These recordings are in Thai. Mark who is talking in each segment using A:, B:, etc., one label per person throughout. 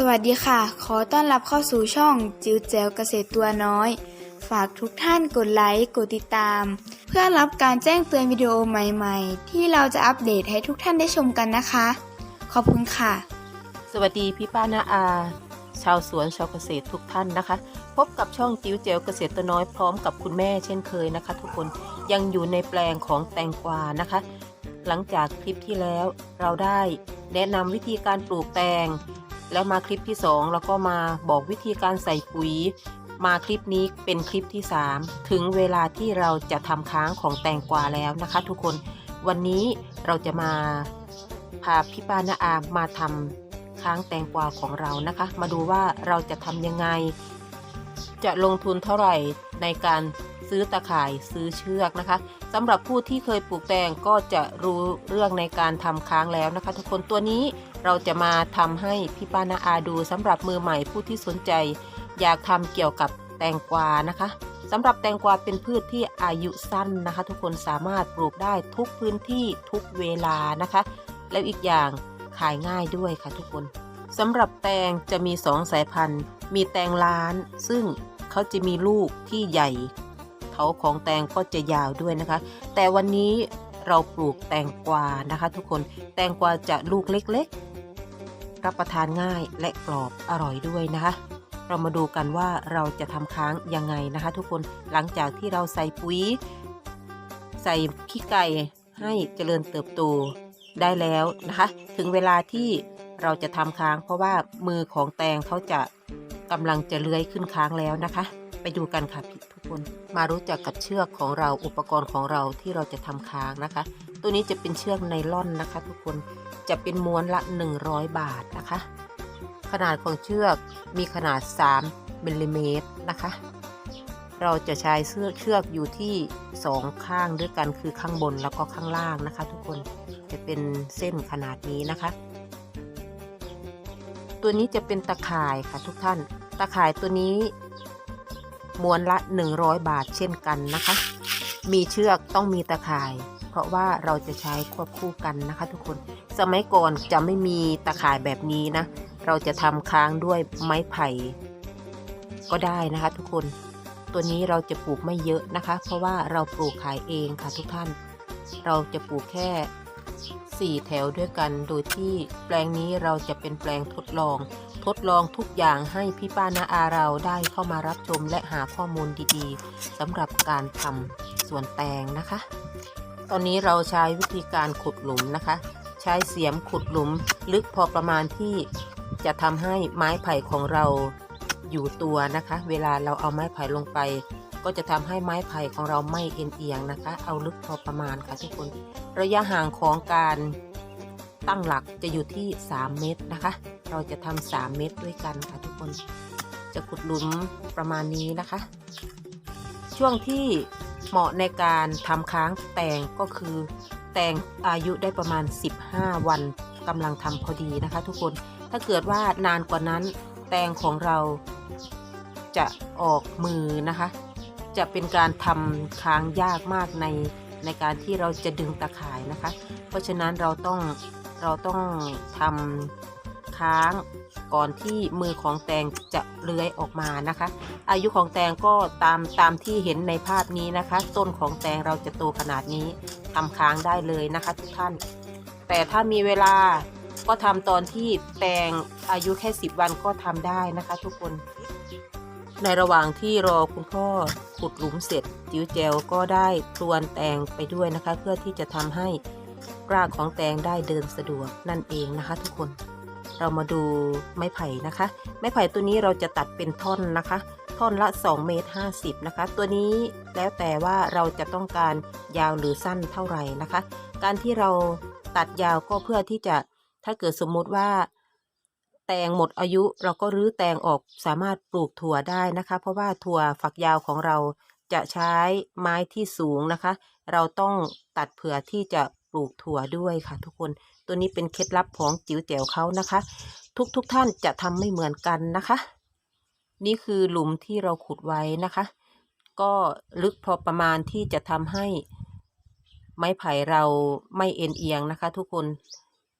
A: สวัสดีค่ะ ขอต้อนรับเข้าสู่ช่องจิ๋วแจ๋วเกษตรตัวน้อย ฝากทุกท่านกดไลค์ กดติดตาม เพื่อรับการแจ้งเตือนวิดีโอใหม่ๆ ที่เราจะอัปเดตให้ทุกท่านได้ชมกันนะคะ ขอบคุณค่ะ
B: สวัสดีพี่ป้านาอา ชาวสวนชาวเกษตรทุกท่านนะคะ พบกับช่องจิ๋วเจวเกษตรตัวน้อยพร้อมกับคุณแม่เช่นเคยนะคะ ทุกคนยังอยู่ในแปลงของแตงกวานะคะ หลังจากคลิปที่แล้วเราได้แนะนำวิธีการปลูกแตง แล้วมาคลิปที่2เราก็มาบอกวิธีการใส่ปุ๋ย มาคลิปนี้เป็นคลิปที่ 3 ถึงเวลาที่เราจะทำค้างของแตงกวาแล้วนะคะ ทุกคนวันนี้เราจะมาพาพี่ป้านาอามาทำค้างแตงกวาของเรานะคะ มาดูว่าเราจะทำยังไง จะลงทุนเท่าไหร่ในการซื้อตะข่ายซื้อเชือกนะคะสำหรับผู้ที่เคยปลูกแตงก็จะรู้เรื่องในการทำค้างแล้วนะคะ ทุกคนตัวนี้ เราจะมาทำให้พี่ป้านาอาดูสำหรับมือใหม่ผู้ที่สนใจ อยากทำเกี่ยวกับแตงกวานะคะสำหรับแตงกวาเป็นพืชที่อายุสั้นนะคะ ทุกคนสามารถปลูกได้ทุกพื้นที่ทุกเวลานะคะ แล้วอีกอย่างขายง่ายด้วยค่ะทุกคนสำหรับแตงจะมีสองสายพันธุ์ มีแตงล้าน ซึ่งเขาจะมีลูกที่ใหญ่เขาของแตงก็จะยาวด้วยนะคะ แต่วันนี้เราปลูกแตงกวานะคะ ทุกคนแตงกวาจะลูกเล็ก ๆ รับประทานง่ายและกรอบอร่อยด้วยนะคะ เรามาดูกันว่าเราจะทำค้างยังไงนะคะ ทุกคนหลังจากที่เราใส่ปุ๋ย ใส่ขี้ไก่ให้เจริญเติบโตได้แล้วนะคะ ถึงเวลาที่เราจะทำค้าง เพราะว่ามือของแตงเขาจะกำลังจะเลื้อยขึ้นค้างแล้วนะคะ ไปดูกันค่ะทุกคนมารู้จักกับเชือกของเราอุปกรณ์ของเราที่เราจะทำค้างนะคะ ตัวนี้จะเป็นเชือกไนล่อนนะคะ ทุกคน จะเป็นม้วนละ 100 บาทนะคะ ขนาดของเชือกมีขนาด 3มิลลิเมตรนะคะ เราจะใช้เชือกเชือกอยู่ที่สองข้างด้วยกันคือข้างบนแล้วก็ข้างล่างนะคะ ทุกคนจะเป็นเส้นขนาดนี้นะคะ ตัวนี้จะเป็นตะข่ายค่ะทุกท่าน ตะข่ายตัวนี้ม้วนละ 100 บาทเช่นกันนะคะ มีเชือกต้องมีตะข่าย เพราะว่าเราจะใช้ควบคู่กันนะคะทุกคน สมัยก่อนจะไม่มีตะข่ายแบบนี้นะ เราจะทำค้างด้วยไม้ไผ่ ก็ได้นะคะทุกคน ตัวนี้เราจะปลูกไม่เยอะนะคะ เพราะว่าเราปลูกขายเองค่ะทุกท่าน เราจะปลูกแค่4แถวด้วยกัน โดยที่แปลงนี้เราจะเป็นแปลงทดลอง ทดลองทุกอย่างให้พี่ป้านาอาเราได้เข้ามารับชมและหาข้อมูลดีๆสำหรับการทำสวนแตงนะคะ ตอนนี้เราใช้วิธีการขุดหลุมนะคะ ใช้เสียมขุดหลุมลึกพอประมาณที่จะทำให้ไม้ไผ่ของเราอยู่ตัวนะคะ เวลาเราเอาไม้ไผ่ลงไป ก็จะทำให้ไม้ไผ่ของเราไม่เอ็นเอียงนะคะ เอาลึกพอประมาณค่ะทุกคน ระยะห่างของการตั้งหลักจะอยู่ที่ 3 เมตรนะคะ เราจะทำ3เมตรด้วยกันค่ะทุกคน จะขุดหลุมประมาณนี้นะคะ ช่วงที่เหมาะในการทำค้างแตงก็คือ แตงอายุได้ประมาณ 15 วันกำลังทำพอดีนะคะ ทุกคนถ้าเกิดว่านานกว่านั้น แตงของเราจะออกมือนะคะ จะเป็นการทำค้างยากมากในในการที่เราจะดึงตะข่ายนะคะ เพราะฉะนั้นเราต้องเราต้องทำค้างก่อนที่มือของแตงจะเลื้อยออกมานะคะ อายุของแตงก็ตามตามที่เห็นในภาพนี้นะคะ ต้นของแตงเราจะโตขนาดนี้ ทำค้างได้เลยนะคะทุกท่าน แต่ถ้ามีเวลาก็ทำตอนที่แปลงอายุแค่ 10 วันก็ทำได้นะคะ ทุกคน ในระหว่างที่รอคุณพ่อขุดหลุมเสร็จจิ๋วแจวก็ได้พรวนแตงไปด้วยนะคะ เพื่อที่จะทำให้รากของแตงได้เดินสะดวกนั่นเองนะคะ ทุกคน เรามาดูไม้ไผ่นะคะ ไม้ไผ่ตัวนี้เราจะตัดเป็นท่อนนะคะ ท่อนละ2เมตร50นะคะ ตัวนี้แล้วแต่ว่าเราจะต้องการยาวหรือสั้นเท่าไหร่นะคะ การที่เราตัดยาวก็เพื่อที่จะถ้าเกิดสมมุติว่า แตงหมดอายุเราก็รื้อแตงออกสามารถปลูกถั่วได้นะคะ เพราะว่าถั่วฝักยาวของเราจะใช้ไม้ที่สูงนะคะ เราต้องตัดเผื่อที่จะ ปลูกถั่วด้วยค่ะ ทุกคน ตัวนี้เป็นเคล็ดลับของจิ๋วแจ๋วเขานะคะ ทุกทุกท่านจะทำไม่เหมือนกันนะคะ นี่คือหลุมที่เราขุดไว้นะคะ ก็ลึกพอประมาณที่จะทำให้ไม้ไผ่เราไม่เอ็นเอียงนะคะ ทุกคน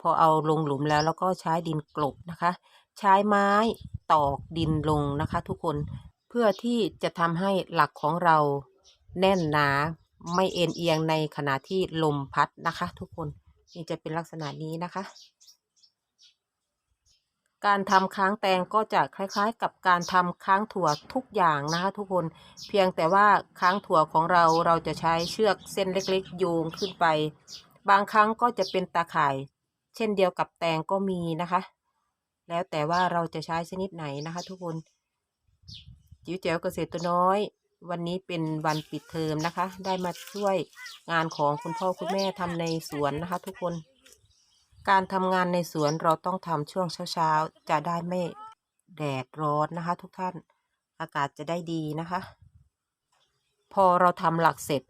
B: พอเอาลงหลุมแล้วแล้วก็ใช้ดินกลบนะคะ ใช้ไม้ตอกดินลงนะคะ ทุกคนเพื่อที่จะทำให้หลักของเราแน่นหนา ไม่เอ็นเอียงในขณะที่ลมพัดนะคะ ทุกคนนี่จะเป็นลักษณะนี้นะคะ การทำค้างแตงก็จะคล้ายๆ กับการทำค้างถั่วทุกอย่างนะคะ ทุกคนเพียงแต่ว่าค้างถั่วของเราเราจะใช้เชือกเส้นเล็กๆโยงขึ้นไป บางครั้งก็จะเป็นตาข่าย เช่นเดียวกับแตงก็มีนะคะ แล้วแต่ว่าเราจะใช้ชนิดไหนนะคะ ทุกคนจิ๋วแจ๋วเกษตรตัวน้อย วันนี้เป็นวันปิดเทอมนะคะ ได้มาช่วยงานของคุณพ่อคุณแม่ทำในสวนนะคะ ทุกคน การทำงานในสวนเราต้องทำช่วงเช้าๆ จะได้ไม่แดดร้อนนะคะ ทุกท่านอากาศจะได้ดีนะคะ พอเราทำหลักเสร็จ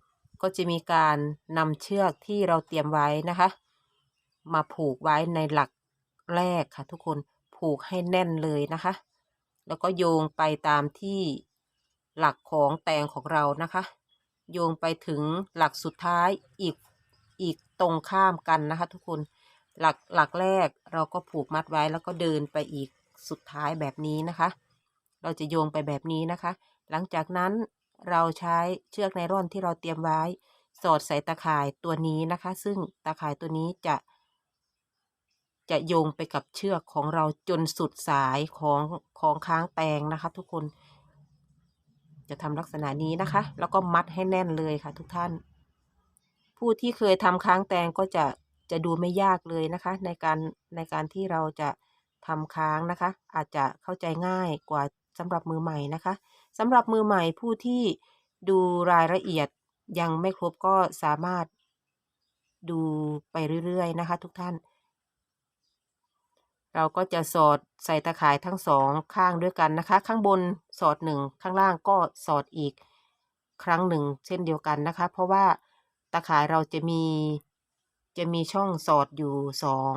B: ก็จะมีการนำเชือกที่เราเตรียมไว้นะคะ มาผูกไว้ในหลักแรกค่ะ ทุกคนผูกให้แน่นเลยนะคะ แล้วก็โยงไปตามที่ หลักของแตงของเรานะคะ โยงไปถึงหลักสุดท้ายอีกอีกตรงข้ามกันนะคะ ทุกคนหลักหลักแรกเราก็ผูกมัดไว้แล้วก็เดินไปอีกสุดท้ายแบบนี้นะคะ เราจะโยงไปแบบนี้นะคะ หลังจากนั้นเราใช้เชือกไนร่อนที่เราเตรียมไว้ สอดใส่ตะข่ายตัวนี้นะคะ ซึ่งตะข่ายตัวนี้จะ จะโยงไปกับเชือกของเราจนสุดสายของของค้างแตงนะคะ ทุกคน จะทำลักษณะนี้นะคะ แล้วก็มัดให้แน่นเลยค่ะ ทุกท่าน ผู้ที่เคยทำค้างแตงก็จะจะดูไม่ยากเลยนะคะ ในการในการที่เราจะทำค้างนะคะ อาจจะเข้าใจง่ายกว่าสำหรับมือใหม่นะคะสำหรับมือใหม่ผู้ที่ดูรายละเอียดยังไม่ครบก็สามารถดูไปเรื่อยๆนะคะ ทุกท่าน เราก็จะสอดใส่ตะข่ายทั้งสองข้างด้วยกันนะคะ ข้างบนสอดหนึ่งข้างล่างก็สอดอีกครั้งหนึ่งเช่นเดียวกันนะคะ เพราะว่าตะข่ายเราจะมีจะมีช่องสอดอยู่สอง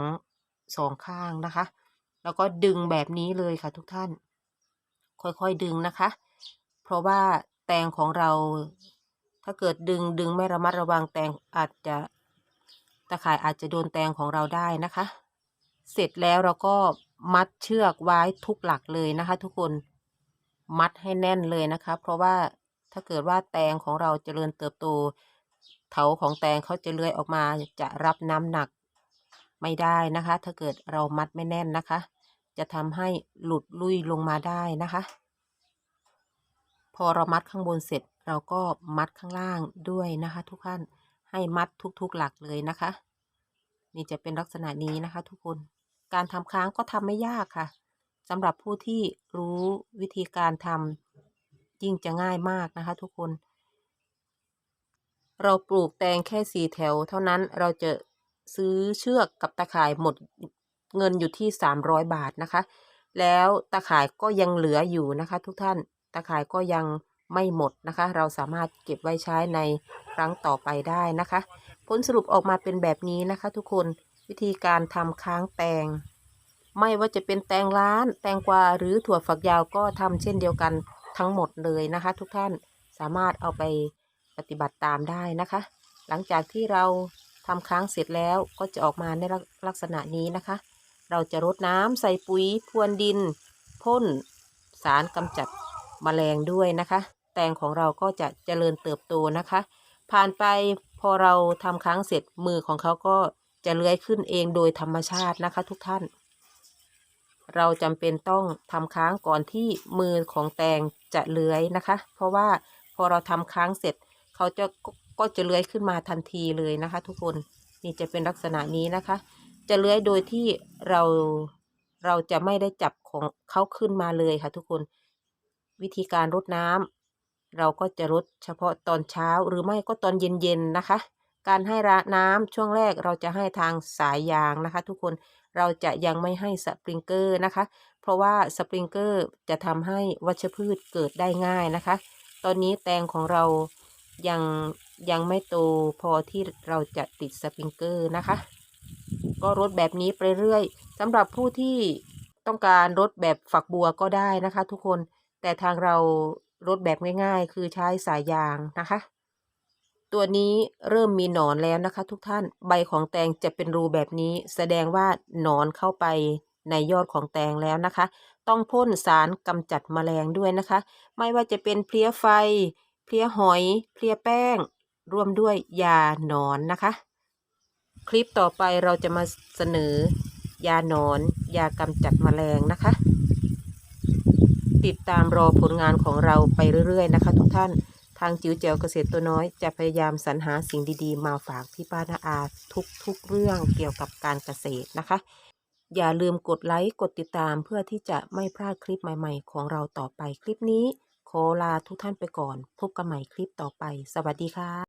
B: สองข้างนะคะ แล้วก็ดึงแบบนี้เลยค่ะทุกท่าน ค่อยๆดึงนะคะ เพราะว่าแตงของเราถ้าเกิดดึงดึงไม่ระมัดระวังแตงอาจจะตะข่ายอาจจะโดนแตงของเราได้นะคะ เสร็จแล้วเราก็มัดเชือกไว้ทุกหลักเลยนะคะ ทุกคนมัดให้แน่นเลยนะคะ เพราะว่าถ้าเกิดว่าแตงของเราเจริญเติบโต เถาของแตงเขาจะเลื้อยออกมาจะรับน้ำหนักไม่ได้นะคะ ถ้าเกิดเรามัดไม่แน่นนะคะ จะทำให้หลุดลุยลงมาได้นะคะ พอเรามัดข้างบนเสร็จเราก็มัดข้างล่างด้วยนะคะ ทุกท่านให้มัดทุกๆหลักเลยนะคะ นี่จะเป็นลักษณะนี้นะคะ ทุกคน การทำค้างก็ทำไม่ยากค่ะสำหรับผู้ที่รู้วิธีการทำยิ่งจะง่ายมากนะคะทุกคน เราปลูกแตงแค่สี่แถว เท่านั้นเราจะซื้อเชือกกับตะข่ายหมดเงินอยู่ที่สามร้อยบาทนะคะ แล้วตะข่ายก็ยังเหลืออยู่นะคะ ทุกท่านตะข่ายก็ยังไม่หมดนะคะ เราสามารถเก็บไว้ใช้ในครั้งต่อไปได้นะคะ ผลสรุปออกมาเป็นแบบนี้นะคะ ทุกคน วิธีการทำค้างแตง ไม่ว่าจะเป็นแตงล้าน แตงกวาหรือถั่วฝักยาวก็ทำเช่นเดียวกันทั้งหมดเลยนะคะ ทุกท่านสามารถเอาไปปฏิบัติตามได้นะคะ หลังจากที่เราทำค้างเสร็จแล้วก็จะออกมาในลักษณะนี้นะคะ เราจะรดน้ำใส่ปุ๋ยพรวนดิน พ่นสารกำจัดแมลงด้วยนะคะ แตงของเราก็จะเจริญเติบโตนะคะ ผ่านไปพอเราทำค้างเสร็จมือของเขาก็ จะเลื้อยขึ้นเองโดยธรรมชาตินะคะทุกท่าน เราจำเป็นต้องทำค้างก่อนที่มือของแตงจะเลื้อยนะคะ เพราะว่าพอเราทำค้างเสร็จ เขาจะก็ก็จะเลื้อยขึ้นมาทันทีเลยนะคะ ทุกคนนี่จะเป็นลักษณะนี้นะคะ จะเลื้อยโดยที่เราเราจะไม่ได้จับของเขาขึ้นมาเลยค่ะ ทุกคนวิธีการรดน้ำเราก็จะรดเฉพาะตอนเช้าหรือไม่ก็ตอนเย็นๆนะคะ การให้น้ำช่วงแรกเราจะให้ทางสายยางนะคะ ทุกคนเราจะยังไม่ให้สปริงเกอร์นะคะ เพราะว่าสปริงเกอร์จะทำให้วัชพืชเกิดได้ง่ายนะคะ ตอนนี้แตงของเรายังยังไม่โตพอที่เราจะติดสปริงเกอร์นะคะ ก็รดแบบนี้ไปเรื่อยสำหรับผู้ที่ต้องการรดแบบฝักบัวก็ได้นะคะ ทุกคนแต่ทางเรารดแบบง่าย ๆ คือใช้สายยางนะคะ ตัวนี้เริ่มมีหนอนแล้วนะคะ ทุกท่านใบของแตงจะเป็นรูแบบนี้ แสดงว่าหนอนเข้าไปในยอดของแตงแล้วนะคะ ต้องพ่นสารกำจัดแมลงด้วยนะคะ ไม่ว่าจะเป็นเพลี้ยไฟ เพลี้ยหอย เพลี้ยแป้งรวมด้วยยาหนอนนะคะ คลิปต่อไปเราจะมาเสนอ ยาหนอน ยากำจัดแมลงนะคะ ติดตามรอผลงานของเราไปเรื่อยๆนะคะ ทุกท่าน ทางจิ๋วแจ๋วเกษตรตัวน้อย จะพยายามสรรหาสิ่งดีๆ มาฝากพี่ป้านาอาทุกๆเรื่องเกี่ยวกับการเกษตรนะคะ อย่าลืมกดไลค์กดติดตามเพื่อที่จะไม่พลาดคลิปใหม่ๆ ของเราต่อไปคลิปนี้ ขอลาทุกท่านไปก่อน พบกันใหม่คลิปต่อไป สวัสดีค่ะ